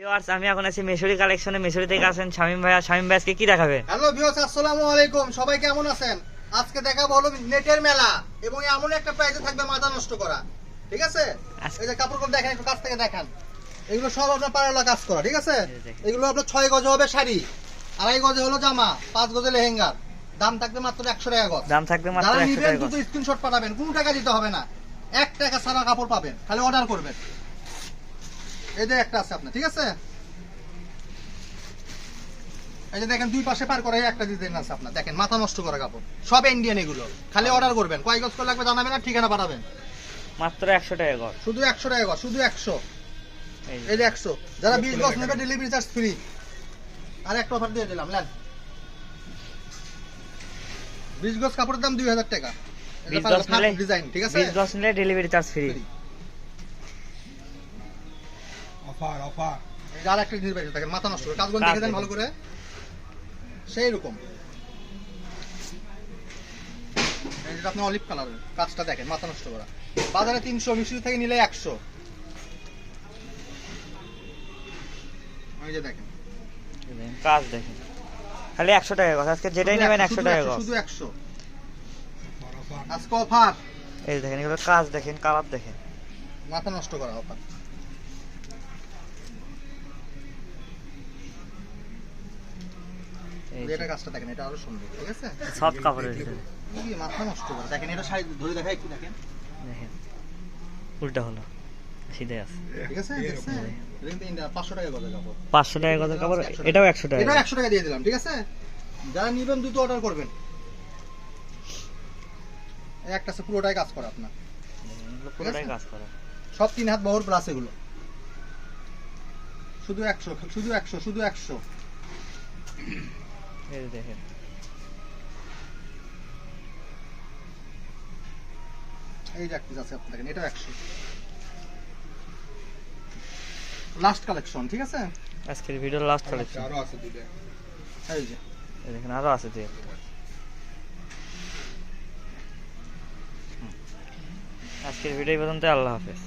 Viewers আমি এখন আছি মেশরি কালেকশনে মেশরি থেকে আছেন শামিম শামিম ভাই আজকে কি দেখাবে? হ্যালো ভিউয়ার্স আসসালামু আলাইকুম। সবাই কেমন আছেন? আজকে দেখাবো হলো নেটের মেলা এবং এমন একটা প্রাইসে থাকবে মাথা নষ্ট করা। ঠিক আছে? আচ্ছা। এই যে কাপড়গুলো দেখেন একটু কাছ থেকে দেখান। এগুলো সব আপনার পাড়ালা কাজ করা ঠিক আছে। এগুলো আপনার ছয় গজে হবে শাড়ি। আড়াই গজে হলো জামা পাঁচ গজে লেহেঙ্গা। দাম থাকবে মাত্র একশো টাকা গজ। দাম থাকবে মাত্র যারা একশো নিবেন টাকা দুটো স্ক্রিনশট পাঠাবেন কোনো টাকা দিতে হবে না। এক টাকা সারা কাপড় পাবেন খালি অর্ডার করবেন। এই যে একটা আছে আপনার ঠিক আছে? এই যে দেখেন দুই পাশে পার করে একটা ডিজাইন আছে আপনার দেখেন মাথা নষ্ট করা কাপড়। সব ইন্ডিয়ান এগুলো। খালি অর্ডার করবেন। কয় গজ করে লাগবে জানাবেন আর ঠিকানা পাঠাবেন? মাত্র একশো টাকা গজ। শুধু একশো টাকা গজ, শুধু একশো। এই যে। একশো। যারা বিশ গজ নেবে ডেলিভারি চার্জ ফ্রি আর একটা অফার দিয়ে দিলাম নেন। বিশ গজ কাপড়ের দাম দুই হাজার টাকা। ডিজাইন ঠিক আছে? বিশ গজ নিলে delivery charge free offer offer. এই যে আর একটা মাথা নষ্ট করে কাজগুলো কাজ দেখে দেন দেখেন। ভালো করে। সেই রকম। এই আপনি অলিভ কালারের কাজটা দেখেন মাথা নষ্ট করা। বাজারে তিনশো থেকে নিলে একশো। যে দেখেন। কাজ দেখেন। খালি একশো টাকা আজকে যেটাই নেবেন একশো টাকা একশো, শুধু আজকে অফার। এই দেখেন এগুলো কাজ দেখেন কালার দেখেন। মাথা নষ্ট করা অফার এই যে, এটা কাজটা দেখেন এটা আরও সুন্দর ঠিক আছে? সব কাপড়ের ভিতরে কি মাথা নষ্ট করা। দেখেন এটা শাড়ি ধরে দেখা একটু দেখেন। দেখেন উল্টা হলো সিধে আছে। ঠিক আছে দেখছেন? এটা কিন্তু ইন্ডিয়া- পাঁচশো টাকা গজের কাপড় পাঁচশো টাকা গজের কাপড় এটাও একশো টাকা। এটাও একশো টাকা দিয়ে দিলাম ঠিক আছে? যারা নিবেন দুটো অর্ডার করবেন। এই একটা পুরোটাই কাজ করা আপনার। পুরোটাই কাজ করা। সব তিন হাত বহর প্লাস এগুলো। শুধু একশো শুধু একশো শুধু একশো। এই দেখেন। এই যে পিস আছে আপনার দেখেন একশো। লাস্ট কালেকশন ঠিক আছে? আজকের ভিডিওর লাস্ট কালেকশন আরও আছে দুটো এই যে। দেখেন আরও আছে দুই আজকের ভিডিও পর্যন্ত আল্লাহ হাফেজ।